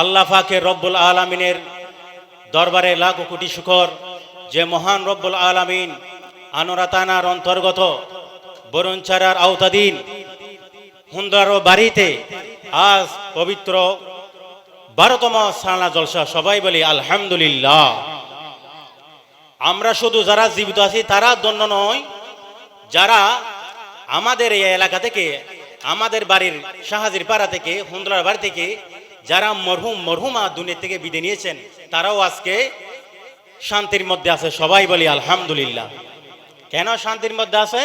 আল্লাহ ফাকে রব্বুল আলমিনের দরবারে লাখ কোটি শুকর। যে মহান রব্বুল আলমিন আনোরাতানার অন্তর্গত বরুণচারার আওতাধীন হুন্দার বাড়িতে আজ পবিত্র বারোতম সালনা জলসা সবাই বলি আলহামদুলিল্লাহ। আমরা শুধু যারা জীবিত আছি তারা দন্য নয়, যারা আমাদের এই এলাকা থেকে, আমাদের বাড়ির শাহাজির পাড়া থেকে হুন্দলার বাড়ি থেকে যারা মরহুম মরহুমা দুনিয়া থেকে বিদে নিয়েছেন, তারাও আজকে শান্তির মধ্যে আছে। সবাই বলি আলহামদুলিল্লাহ। কেন শান্তির মধ্যে আছে?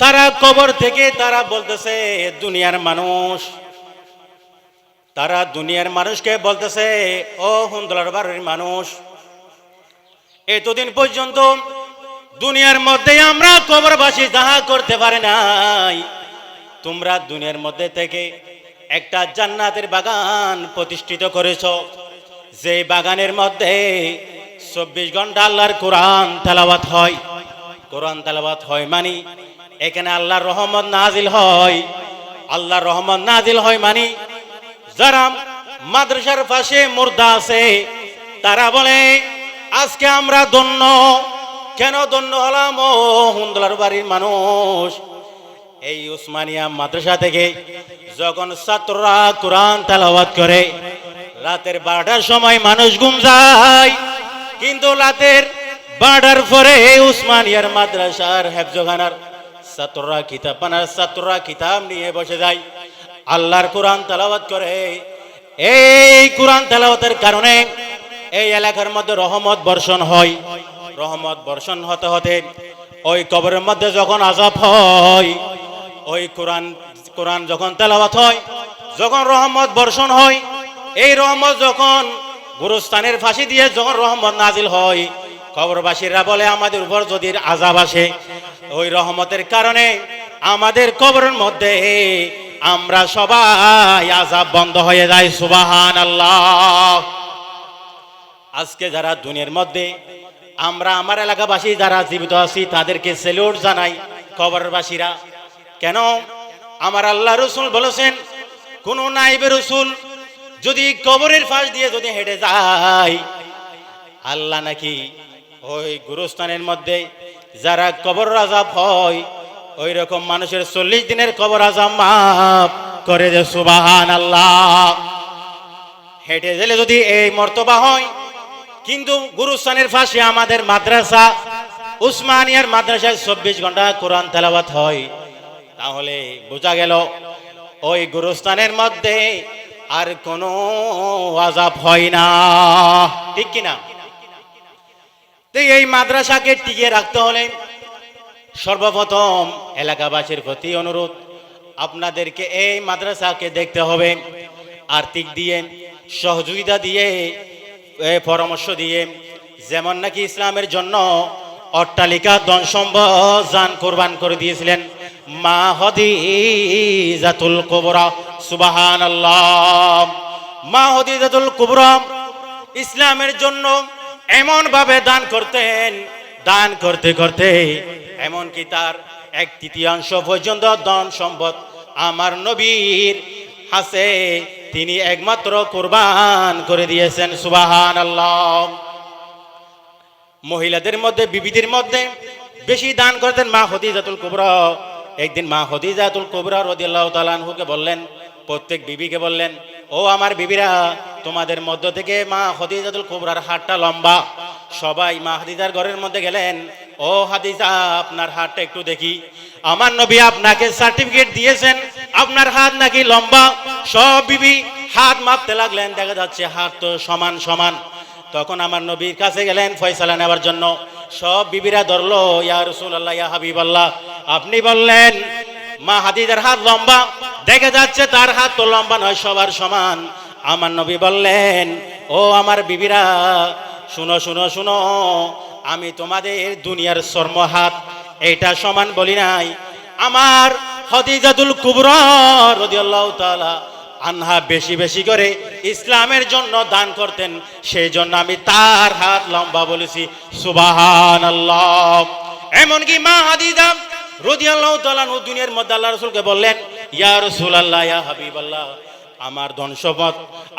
তারা কবর থেকে তারা বলতেছে, দুনিয়ার মানুষ। তারা দুনিয়ার মানুষকে বলতেছে, ও হুন্দলার বাড়ির মানুষ, এতদিন পর্যন্ত দুনিয়ার মধ্যে আমরা কবরবাসী যাহা করতে পারে নাই, তোমরা দুনিয়ার মধ্যে থেকে একটা জান্নাতের বাগান প্রতিষ্ঠিত করেছ। যে বাগানের মধ্যে চব্বিশ ঘণ্টা আল্লাহর কোরআন তেলাওয়াত হয়। কোরআন তেলাওয়াত হয় মানি? এখানে আল্লাহর রহমত নাজিল হয়। আল্লাহর রহমত নাজিল হয় মানি? যারা মাদ্রাসার পাশে মুর্দা আছে, তারা বলে, আজকে আমরা ধন্য। কেন ধন্য হলাম? ও হুন্দলার বাড়ির মানুষ। এই উসমানিয়া মাদ্রাসা থেকে যখন ছাত্ররা কোরআন তালাওয়াত করে, রাতের বারোটার সময় মানুষ ঘুম যায়। কিন্তু রাতের বারোটার পরে উসমানিয়ার মাদ্রাসার হেফজখানার ছাত্ররা কিতাব বানার ছাত্ররা কিতাব নিয়ে বসে যায়। আল্লাহর কোরআন তালাওয়াত করে। এই কোরআন তালাওয়াতের কারণে এই এলাকার মধ্যে রহমত বর্ষণ হয়। রহমত বর্ষণ হতে হতে ওই কবরের মধ্যে যখন আজাব হয় ওই কোরআন কোরআন যখন তেলাওয়াত হয়, যখন রহমত বর্ষণ হয়, এই রহমত যখন গুরুস্থানের ফাঁসি দিয়ে যখন রহমত নাজিল হয়, কবরবাসীরা বলে, আমাদের উপর যদি আজাব আসে, ওই রহমতের কারণে আমাদের কবরের মধ্যে আমরা সবাই আজাব বন্ধ হয়ে যায়। সুবাহান আল্লাহ আজকে যারা দুনিয়ার মধ্যে, আমরা আমার এলাকাবাসী যারা জীবিত আছি, তাদেরকে সেলুট জানাই কবরবাসীরা। কেন? আমার আল্লাহ রসুল বলেছেন, কোন নাইবে রসুল যদি কবরের ফাঁস দিয়ে যদি হেঁটে যায়, আল্লাহ নাকি ওই গুরুস্থানের মধ্যে যারা কবর আজাব হয় ওই রকম মানুষের চল্লিশ দিনের কবর আজাব মাফ করে দে সুবাহান আল্লাহ হেঁটে গেলে যদি এই মর্তবা হয়, কিন্তু গুরুস্থানের ফাঁসে আমাদের মাদ্রাসা, উসমানিয়ার মাদ্রাসায় চব্বিশ ঘণ্টা কোরআন তেলাওয়াত হয়। তাহলে বোঝা গেল, ওই গুরুস্থানের মধ্যে আর কোনো আজাব হয় না। ঠিক কিনা? এই মাদ্রাসাকে টিকিয়ে রাখতে হলে সর্বপ্রথম এলাকাবাসীর প্রতি অনুরোধ, আপনাদেরকে এই মাদ্রাসাকে দেখতে হবে। আর্থিক দিয়ে, সহযোগিতা দিয়ে পরামর্শ দিয়ে, যেমন নাকি ইসলামের জন্য অট্টালিকা ধন জান কোরবান করে দিয়েছিলেন। মা কুবরা সুবাহান আল্লাহ মা কুবরা ইসলামের জন্য এমন ভাবে দান করতেন, দান করতে করতে, এমনকি তার এক তৃতীয়াংশ পর্যন্ত ধন সম্পদ আমার নবীর হাসে তিনি একমাত্র কোরবান করে দিয়েছেন সুবাহান আল্লাহ মহিলাদের মধ্যে, বিবিদের মধ্যে বেশি দান করতেন মা হদিজাতুল কুবরা। একদিন মা হদিজাতুল কুবরা রদিয়াল্লাহ তালানহুকে বললেন, প্রত্যেক বিবিকে বললেন, ও আমার বিবিরা, তোমাদের মধ্য থেকে মা হদিজাতুল কুবরার হাতটা লম্বা। সবাই মা হাদিজার ঘরের মধ্যে গেলেন, ও হাদিজা, আপনার হাতটা একটু দেখি। আমার নবী আপনাকে সার্টিফিকেট দিয়েছেন, আপনার হাত নাকি লম্বা। সব বিবি হাত মাপতে লাগলেন, দেখা যাচ্ছে হাত তো সমান সমান। তখন আমার নবীর কাছে গেলেন ফয়সালা নেওয়ার জন্য। সব বিবিরা ধরলো, ইয়া রসুল্লাহ ইয়া হাবিব আল্লাহ আপনি বললেন, মা হাদিজার হাত লম্বা, দেখা যাচ্ছে তার হাত তো লম্বা নয়, সবার সমান। আমার নবী বললেন, ও আমার বিবিরা, শুনো শুনো শুনো, আমি তোমাদের দুনিয়ার শর্ম হাত এটা সমান বলি নাই। আমার হদিজাতুল কুবরা আনহা বেশি বেশি করে ইসলামের জন্য দান করতেন, সেই জন্য আমি তার হাত লম্বা বলেছি আল্লাহ এমনকি মা হাদিজা রদিয়াল্লাহু তাআলা দুনিয়ার মধ্যে আল্লাহ বললেন, ইয়া রাসূলুল্লাহ, ইয়া আমার ধন সম্পদ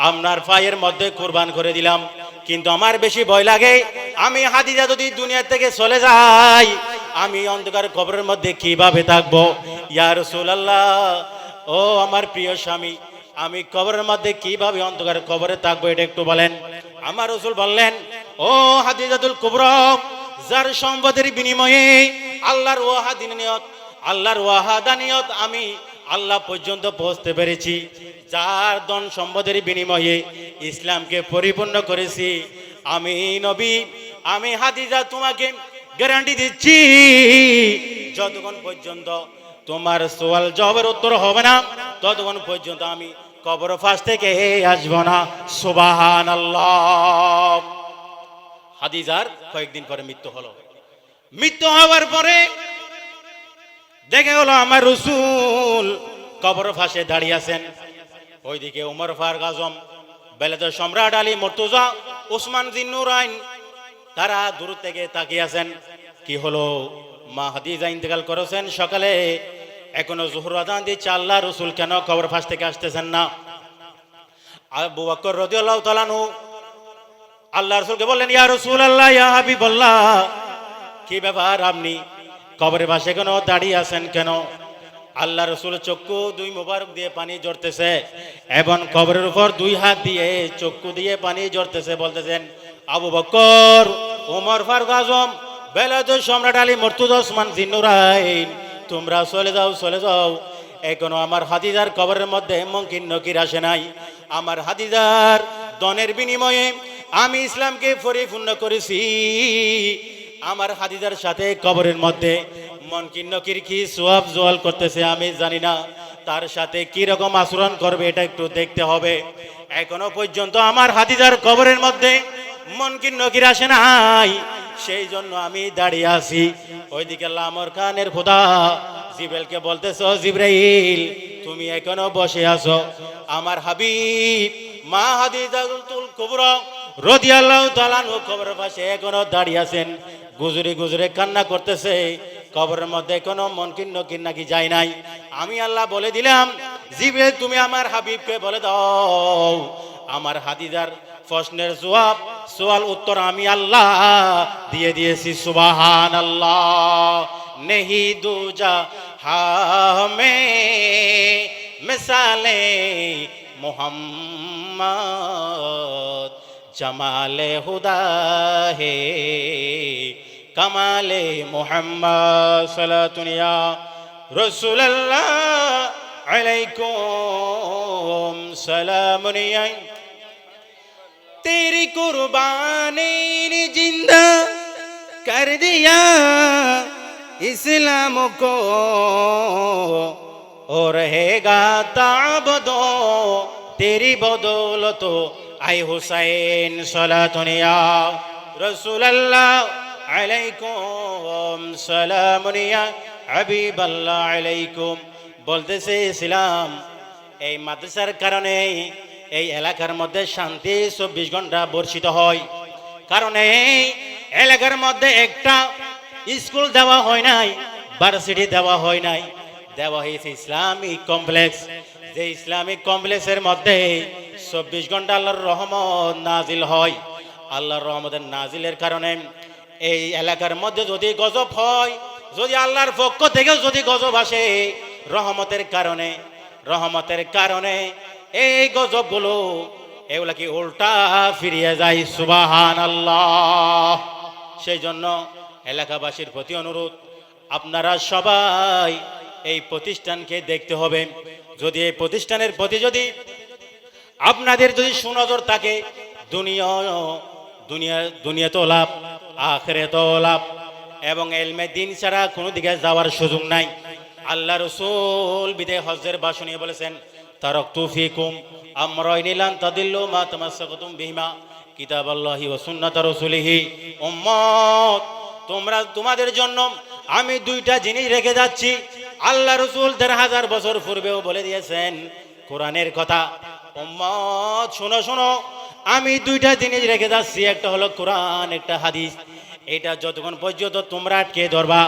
আপনার পায়ের মধ্যে কোরবান করে দিলাম, কিন্তু আমার বেশি ভয় লাগে, আমি হাদিজা যদি দুনিয়া থেকে চলে যাই, আমি অন্ধকার কবরের মধ্যে কীভাবে থাকব? ইয়া রাসূলুল্লাহ, ও আমার প্রিয় স্বামী, আমি কবরের মধ্যে কীভাবে অন্ধকার কবরে থাকব এটা একটু বলেন? আমার রসুল বললেন, ও হাদিজাতুল কুবরা, যার সম্পদের বিনিময়ে আল্লাহর ওয়াহাদিনিয়ত আল্লাহর ওয়াহাদানিয়ত আমি আল্লাহ পর্যন্ত পৌঁছতে পেরেছি। যার দন সম্পদের বিনিময়ে ইসলামকে পরিপূর্ণ করেছি। আমি নবী, আমি হাদিজা, তোমাকে গ্যারান্টি দিচ্ছি। যতক্ষণ পর্যন্ত তোমার সোয়াল জবের উত্তর হবে না, ততক্ষণ পর্যন্ত আমি কবর ফাঁস থেকে আসব না। সুবাহান আল্লাহ হাদিজার কয়েকদিন পরে মৃত্যু হলো। মৃত্যু হওয়ার পরে দেখে হলো আমার রসুল কবর ফাঁসে দাঁড়িয়ে আছেন। ওইদিকে উমর ফার আজম বেলেদের সম্রাট আলী মর্তুজা, উসমান জিন্নুর আইন তারা দূর থেকে তাকিয়ে আছেন। কি হলো? মা হাদিজা ইন্তেকাল করেছেন সকালে। এখনও জোহর আদান দিচ্ছে আল্লাহ রসুল কেন কবর ফাঁস থেকে আসতেছেন না? আবু বকর রাদিয়াল্লাহু তাআলা নু আল্লাহ রসুলকে বললেন, ইয়া রসুল আল্লাহ ইয়া হাবিবাল্লাহ। কি ব্যাপার আপনি? কবরের পাশে কেন দাঁড়িয়ে আছেন কেন? আল্লাহ রসুল চক্ষু দুই মোবারক দিয়ে পানি জড়তেছে এবং কবরের উপর দুই হাত দিয়ে চক্ষু দিয়ে পানি জড়তেছে বলতেছেন, আবু বকর ওমর ফারুক আজম বেলাদ সম্রাট আলী মর্তুদ ওসমান জিন্নুরাইন, তোমরা চলে যাও চলে যাও। এখনও আমার হাদিজার কবরের মধ্যে মঙ্কিন নকির আসে নাই। আমার হাদিজার দনের বিনিময়ে আমি ইসলামকে পরিপূর্ণ করেছি। আমার হাদিদার সাথে কবরের মধ্যে। মনকিন নকির কি সোয়াব জোয়াল করতেছে, আমি জানি না। তার সাথে কি রকম আচরণ করবে, এটা একটু দেখতে হবে। এখনও পর্যন্ত আমার হাদিজার কবরের মধ্যে মনকিন নকির আসে নাই। সেই জন্য আমি দাঁড়িয়ে আছি। ওইদিকে লামর খানের খোদা জিব্রাইলকে বলতেছ জিব্রাইল, তুমি এখনও বসে আছো? আমার হাবিব, মা হাদিজাতুল কুবরা, রাদিয়াল্লাহু আনহু কবরের পাশে এখনও দাঁড়িয়ে আছেন। গুজরে গুজরে কান্না করতেছে। কবরের মধ্যে কোনো মনকিন নকিন নাকি যায় নাই। আমি আল্লাহ বলে দিলাম জিব্রাইল তুমি আমার হাবিবকে বলে দাও। আমার হাদিজার প্রশ্নের জবাব সোয়াল উত্তর আমি আল্লাহ দিয়ে দিয়েছি সুবাহান আল্লাহ নেহি দুজা হামে মিসালে মোহাম্মদ, জমালে হুদা হে কমালে মোহাম্মদ সালাতুনিয়া রসুল্লাহ আলাইকুম সালামুনিয়া तेरी कुर्बानी ने जिंदा कर दिया इस्लाम को और रहेगा ताबदो तेरी बदौलत आई हुसैन सलातुनिया रसूल अल्लाह আলাইকুম সালামুনিয়া হাবিবাল্লাহ আলাইকুম। বলতেছে ইসলাম, এই মাদ্রাসার কারণে এই এলাকার মধ্যে শান্তি চব্বিশ ঘণ্টা বর্ষিত হয়। কারণ এলাকার মধ্যে একটা স্কুল দেওয়া হয় নাই, ভার্সিটি দেওয়া হয় নাই। দেওয়া হয়েছে ইসলামিক কমপ্লেক্স। যে ইসলামিক কমপ্লেক্সের মধ্যে চব্বিশ ঘণ্টা আল্লাহর রহমত নাজিল হয়। আল্লাহর রহমতের নাজিলের কারণে এই এলাকার মধ্যে যদি গজব হয়, যদি আল্লাহর পক্ষ থেকে যদি গজব আসে, রহমতের কারণে রহমতের কারণে এই গজবগুলো, এগুলা কি উল্টা ফিরিয়ে যায়? সুবাহান আল্লাহ সেই জন্য এলাকাবাসীর প্রতি অনুরোধ, আপনারা সবাই এই প্রতিষ্ঠানকে দেখতে হবে। যদি এই প্রতিষ্ঠানের প্রতি যদি আপনাদের যদি সুনজর থাকে দুনিয়া দুনিয়া দুনিয়া তো লাভ। আখরে তো লাভ এবং এলমে দিন ছাড়া কোনো দিকে যাওয়ার সুযোগ নাই। আল্লাহ রসুল বিদে হজের বাসনে বলেছেন তারক তুফিকুম আমরাই নিলাম তাদিল্লু মা তামাসাকুতুম বিহিমা। কিতাব আল্লাহি ওয়া সুন্নাত রাসূলিহি। উম্মত, তোমরা তোমাদের জন্য আমি দুইটা জিনিস রেখে যাচ্ছি। আল্লাহ রসুল দেড় হাজার বছর পূর্বেও বলে দিয়েছেন, কোরআনের কথা। উম্মত, শোনো শোনো। আমি দুইটা জিনিস রেখে যাচ্ছি, একটা হলো কোরআন, একটা হাদিস। এটা যতক্ষণ পর্যন্ত তোমরা আটকে ধরবা,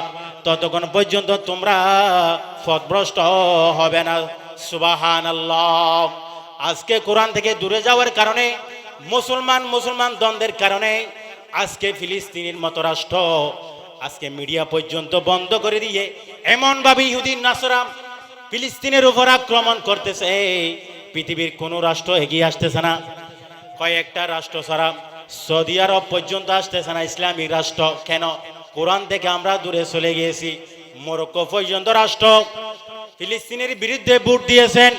ততক্ষণ পর্যন্ত তোমরা পথভ্রষ্ট হবে না। সুবাহান আজকে কোরআন থেকে দূরে যাওয়ার কারণে, মুসলমান মুসলমান দ্বন্দ্বের কারণে, আজকে ফিলিস্তিনের মতো রাষ্ট্র আজকে মিডিয়া পর্যন্ত বন্ধ করে দিয়ে, এমনভাবে ইহুদিন নাসরাম ফিলিস্তিনের উপর আক্রমণ করতেছে পৃথিবীর কোনো রাষ্ট্র এগিয়ে আসতেছে না। কয়েকটা রাষ্ট্র ছাড়া সৌদি আরব পর্যন্ত আসতেছে না ইসলামিক রাষ্ট্র। কেন? কোরআন থেকে আমরা দূরে চলে গিয়েছি। মরক্কো পর্যন্ত রাষ্ট্র। ফিলিস্তিনের বিরুদ্ধে ভোট দিয়েছেন।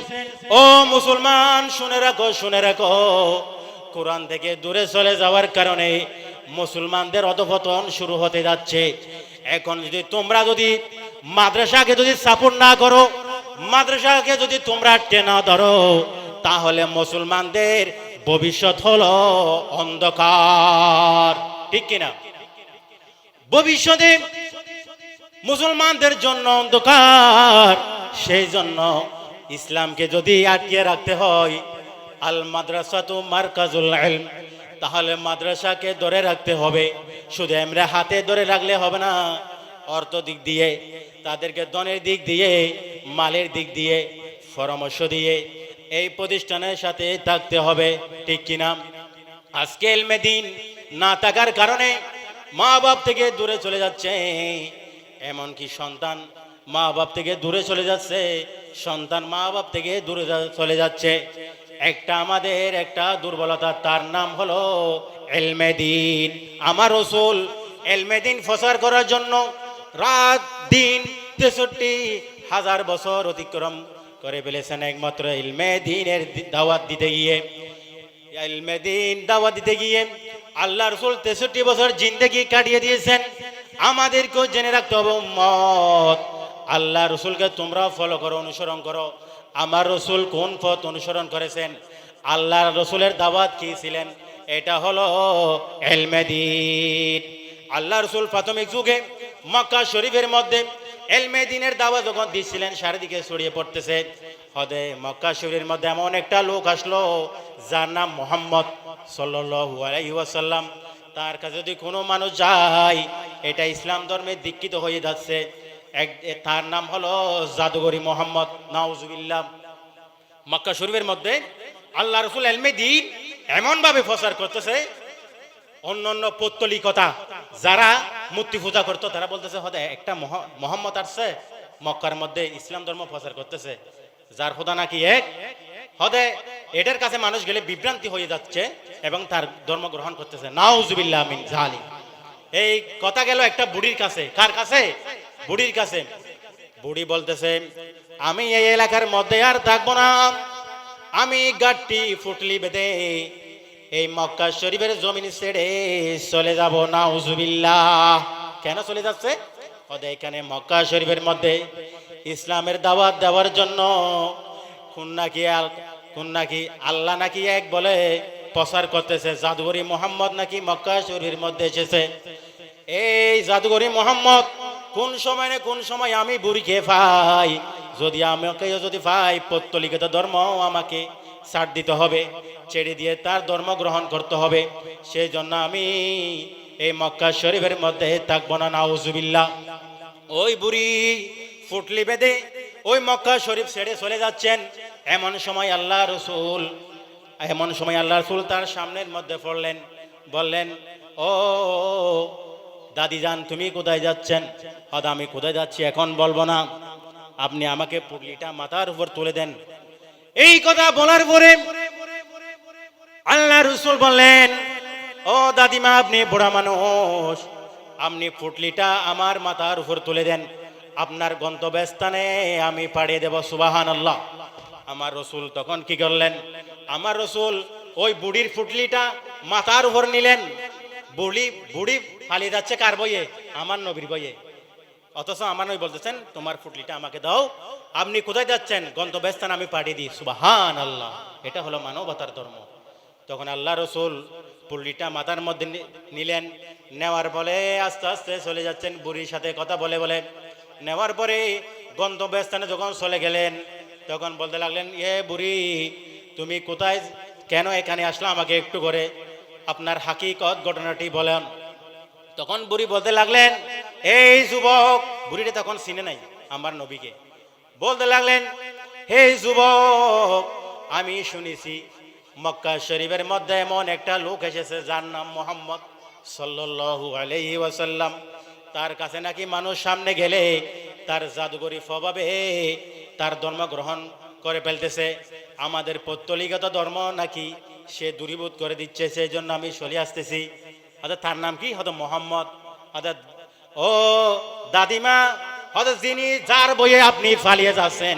ও মুসলমান, শুনে রাখো শুনে রাখো। কোরআন থেকে দূরে চলে যাওয়ার কারণে মুসলমানদের অধপতন শুরু হতে যাচ্ছে। এখন যদি তোমরা যদি মাদ্রাসাকে যদি সাপোর্ট না করো, মাদ্রাসাকে যদি তোমরা টেনা ধরো, তাহলে মুসলমানদের ভবিষ্যৎ হলো অন্ধকার। ঠিক কিনা? ভবিষ্যতে মুসলমানদের জন্য অন্ধকার, সেই জন্য ইসলামকে যদি আটকিয়ে রাখতে হয় আল মাদ্রাসা তো মার্কাজুল ইলম, তাহলে মাদ্রাসাকে ধরে রাখতে হবে। শুধু আমরা হাতে ধরে রাখলে হবে না, অর্থ দিক দিয়ে, তাদেরকে ধনের দিক দিয়ে, মালের দিক দিয়ে, পরামর্শ দিয়ে এই প্রতিষ্ঠানের সাথে থাকতে হবে, ঠিক কিনা? আজকে এলমে দিন না থাকার কারণে মা বাপ থেকে দূরে চলে যাচ্ছে। এমনকি সন্তান মা বাপ থেকে দূরে চলে যাচ্ছে, সন্তান মা বাপ থেকে দূরে চলে যাচ্ছে। একটা আমাদের একটা দুর্বলতা, তার নাম হলো এলমেদিন আমার রসুল এলমেদিন ফসার করার জন্য রাত দিন তেষট্টি হাজার বছর অতিক্রম করে ফেলেছেন একমাত্র ইলমে দিনের দাওয়াত দিতে গিয়ে। ইলমে দিন দাওয়াত দিতে গিয়ে আল্লাহ রসুল তেষট্টি বছর জিন্দগি কাটিয়ে দিয়েছেন। আমাদেরকেও জেনে রাখতে হবে মত আল্লাহ রসুলকে তোমরা ফলো করো, অনুসরণ করো। আমার রসুল কোন পথ অনুসরণ করেছেন? আল্লাহ রসুলের দাওয়াত কি ছিলেন? এটা হলো এলমেদিন আল্লাহ রসুল প্রাথমিক যুগে মক্কা শরীফের মধ্যে এলমে দিনের দাওয়া যখন দিচ্ছিলেন চারিদিকে ছড়িয়ে পড়তেছে। হদে মক্কা শরীফের মধ্যে এমন একটা লোক আসলো, যার নাম মোহাম্মদ সাল্লু তার কাছে যদি কোনো মানুষ যায়, এটা ইসলাম ধর্মে দীক্ষিত হয়ে যাচ্ছে। এক তার নাম হলো জাদুগরি মোহাম্মদ। নাউজুবিল্লাহ। মক্কা শরীফের মধ্যে আল্লাহ রসুল এলমে দিন এমনভাবে প্রচার করতেছে অন্য অন্য পৌত্তলিকতা, যারা মূর্তি পূজা করতো, তারা বলতেছে, হদে, একটা মহ- মোহাম্মদ আসছে, মক্কার মধ্যে ইসলাম ধর্ম প্রচার করতেছে। যার খোদা নাকি এক? হদে এটার কাছে মানুষ গেলে বিভ্রান্তি হয়ে যাচ্ছে এবং তার ধর্ম গ্রহণ করতেছে। নাউজুবিল্লাহ এই কথা গেল একটা বুড়ির কাছে। কার কাছে? বুড়ির কাছে। বুড়ি বলতেছে, আমি এই এলাকার মধ্যে আর থাকব না। আমি গাঠটি ফুটলি বেঁধে এই মক্কা শরীফের জমিন ছেড়ে চলে যাব না উজুবিল্লাহ কেন চলে যাচ্ছে? ওদের এখানে মক্কা শরীফের মধ্যে ইসলামের দাওয়াত দেওয়ার জন্য কোন নাকি আল- কোন নাকি আল্লাহ নাকি এক বলে প্রচার করতেছে। জাদুগরি মোহাম্মদ নাকি মক্কা শরীফের মধ্যে এসেছে। এই জাদুগরি মোহাম্মদ, কোন সময় না কোন সময় আমি বুড়ি খেয়ে পাই যদি আমাকে যদি পাই পত্তলিখিত ধর্ম আমাকে ছাড় দিতে হবে। ছেড়ে দিয়ে তার ধর্ম গ্রহণ করতে হবে। সেই জন্য আমি এই মক্কা শরীফের মধ্যে থাকব না, নাউজুবিল্লাহ। ওই বুড়ি ফুটলি বেঁধে ওই মক্কা শরীফ ছেড়ে চলে যাচ্ছেন। এমন সময় আল্লাহ রসুল, এমন সময় আল্লাহ রসুল তার সামনের মধ্যে পড়লেন, বললেন, ও দাদি যান তুমি কোথায় যাচ্ছেন? হয়তো আমি কোথায় যাচ্ছি এখন বলব না। আপনি আমাকে পুটলিটা মাথার উপর তুলে দেন। এই কথা বলার পরে আল্লাহ রসুল বললেন, ও দাদিমা, আপনি বুড়া মানুষ। আপনি পুটলিটা আমার মাথার উপর তুলে দেন। আপনার গন্তব্যস্থানে আমি পাড়িয়ে দেব সুবাহান আল্লাহ আমার রসুল তখন কি করলেন? আমার রসুল ওই বুড়ির ফুটলিটা মাথার উপর নিলেন। বুড়ি বুড়ি পালিয়ে যাচ্ছে কার বইয়ে? আমার নবীর বইয়ে। অথচ আমার নবী বলতেছেন, তোমার ফুটলিটা আমাকে দাও। আপনি কোথায় যাচ্ছেন? গন্তব্যস্থান আমি পাঠিয়ে দিই সুবাহান আল্লাহ এটা হলো মানবতার ধর্ম। তখন আল্লাহ রসুল পুল্লিটা মাথার মধ্যে নিলেন। নেওয়ার বলে আস্তে আস্তে চলে যাচ্ছেন, বুড়ির সাথে কথা বলে বলে। নেওয়ার পরে গন্তব্যস্থানে যখন চলে গেলেন, তখন বলতে লাগলেন, এ বুড়ি, তুমি কোথায়? কেন এখানে আসলো আমাকে একটু করে? আপনার হাকিকত ঘটনাটি বলেন। তখন বুড়ি বলতে লাগলেন, এই যুবক। বুড়িটা তখন চিনে নাই আমার নবীকে। বলতে লাগলেন, হে যুবক, আমি শুনেছি মক্কা শরীফের মধ্যে এমন একটা লোক এসেছে যার নাম মোহাম্মদ সাল্লাল্লাহু আলাইহি ওয়াসাল্লাম। তার কাছে নাকি মানুষ সামনে গেলে তার জাদুগরি স্বভাবে তার ধর্ম গ্রহণ করে ফেলতেছে। আমাদের পত্তলিগত ধর্ম নাকি সে দূরীভূত করে দিচ্ছে সেই জন্য আমি চলে আসতেছি। অর্থাৎ তার নাম কি? হয়তো মোহাম্মদ। অর্থাৎ ও দাদিমা হয়তো যিনি যার বইয়ে আপনি ফালিয়ে যাচ্ছেন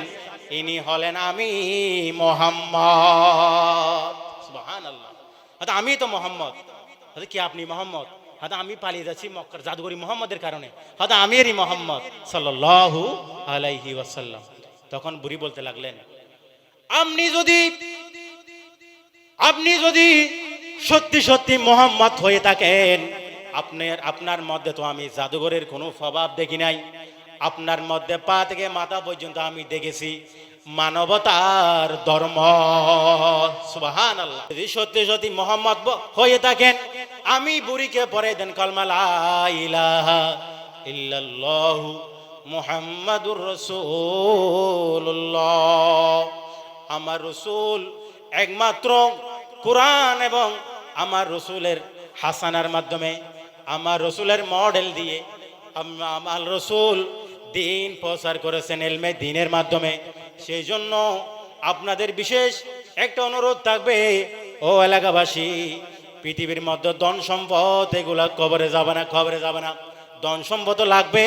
ইনি হলেন আমি মোহাম্মদ। আল্লাহ হয়তো আমি তো মোহাম্মদ। কি আপনি মোহাম্মদ? হয়তো আমি পালিয়ে যাচ্ছি মক্কার জাদুগরি মোহাম্মদের কারণে। হয়তো আমিরই মোহাম্মদ সাল্লাল্লাহু আলাইহি ওয়াসাল্লাম। তখন বুড়ি বলতে লাগলেন, আপনি যদি আপনি যদি সত্যি সত্যি মোহাম্মদ হয়ে থাকেন, আপনার আপনার মধ্যে তো আমি জাদুঘরের কোনো স্বভাব দেখি নাই। আপনার মধ্যে পা থেকে মাথা পর্যন্ত আমি দেখেছি মানবতার ধর্ম। সুবাহান যদি সত্যি সত্যি মোহাম্মদ হয়ে থাকেন, আমি বুড়িকে পরে দেন কলমা লা ইলাহা ইল্লাল্লাহু মুহাম্মাদুর রাসূলুল্লাহ। আমার রসুল একমাত্র কোরআন এবং আমার রসুলের হাসানার মাধ্যমে, আমার রসুলের মডেল দিয়ে আমার রসুল দিন প্রচার করেছেন এলমে দিনের মাধ্যমে। সেই জন্য আপনাদের বিশেষ একটা অনুরোধ থাকবে, ও এলাকাবাসী, পৃথিবীর মধ্যে ধন সম্পদ, এগুলা কবরে যাবে না খবরে যাবে না। ধন সম্পদ লাগবে,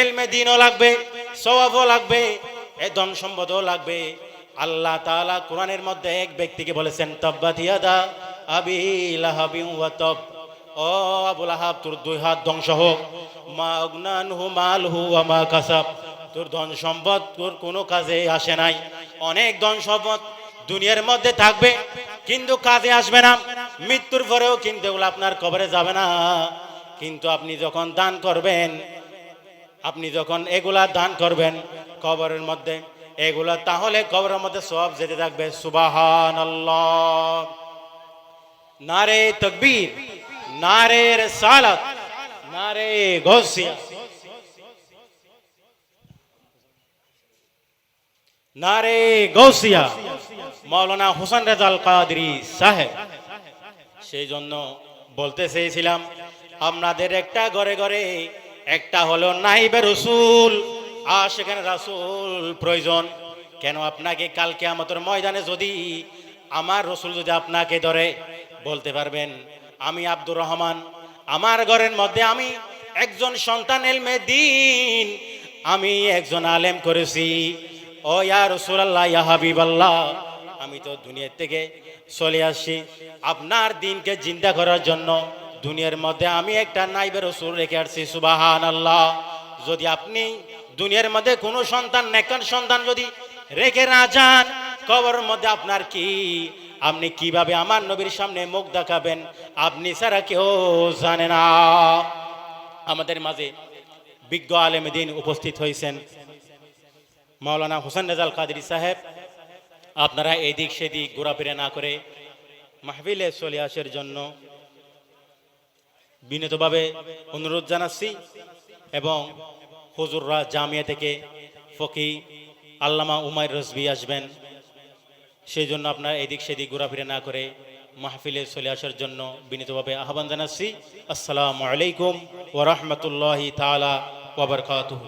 এলমে দিনও লাগবে স্বভাবও লাগবে, এ ধন সম্পদও লাগবে। আল্লাহ তাআলা কোরআনের মধ্যে এক ব্যক্তিকে বলেছেন, তব্বাত ইয়াদা আবি লাহাবিন ওয়া ও আবুল আহাব, তোর দুই হাত ধ্বংস হোক। মা অগ্নানহু মালহু ওয়া মা কাসাব। তোর ধন সম্পদ, তোর কোনো কাজে আসে নাই। অনেক ধন সম্পদ দুনিয়ার মধ্যে থাকবে, কিন্তু কাজে আসবে না। মৃত্যুর পরেও কিন্তু এগুলো আপনার কবরে যাবে না। কিন্তু আপনি যখন দান করবেন, আপনি যখন এগুলা দান করবেন কবরের মধ্যে, এগুলা তাহলে কবরের মধ্যে সব যেতে থাকবে। সুবাহান নারে তকবীর। নারে নারে গৌসিয়া নারে গৌসিয়া মৌলানা হোসেন রেজাল কাদরি সাহেব। সেই জন্য বলতে চেয়েছিলাম, আপনাদের একটা ঘরে ঘরে, একটা হলো নাইবে রসুল, আর সেখানে রাসুল প্রয়োজন। কেন আপনাকে কালকে আমাদের ময়দানে যদি আমার রসুল যদি আপনাকে ধরে, বলতে পারবেন আমি আব্দুর রহমান। আমার ঘরের মধ্যে আমি একজন সন্তান এলমে দিন। আমি একজন আলেম করেছি। ও ইয়া রসুলাল্লাহ, ইয়া হাবিবাল্লাহ, আমি তো দুনিয়ার থেকে চলে আসছি। আপনার দিনকে চিন্তা করার জন্য দুনিয়ার মধ্যে আমি একটা নাইবের রসুল রেখে আসছি সুবাহান আল্লাহ যদি আপনি দুনিয়ার মধ্যে কোনো সন্তান নেকান সন্তান যদি রেখে না যান, কবরের মধ্যে আপনার কি আপনি কীভাবে আমার নবীর সামনে মুখ দেখাবেন? আপনি ছাড়া কেউ জানে না। আমাদের মাঝে বিজ্ঞ আলেমদিন উপস্থিত হয়েছেন। মাওলানা হোসেন রেজাল কাদরি সাহেব, আপনারা এদিক সেদিক ঘোরাফেরা না করে মাহবিলে চলে আসার জন্য বিনীতভাবে অনুরোধ জানাচ্ছি এবং হুজুররা জামিয়া থেকে ফকি আল্লামা উমায় রসবি আসবেন। সেই জন্য আপনার এদিক সেদিক ঘোরাফেরা না করে মাহফিলে চলে আসার জন্য বিনীতভাবে আহ্বান জানাচ্ছি। আসসালামু আলাইকুম ওরহমতুল্লাহি তালা ওবরকাতুহ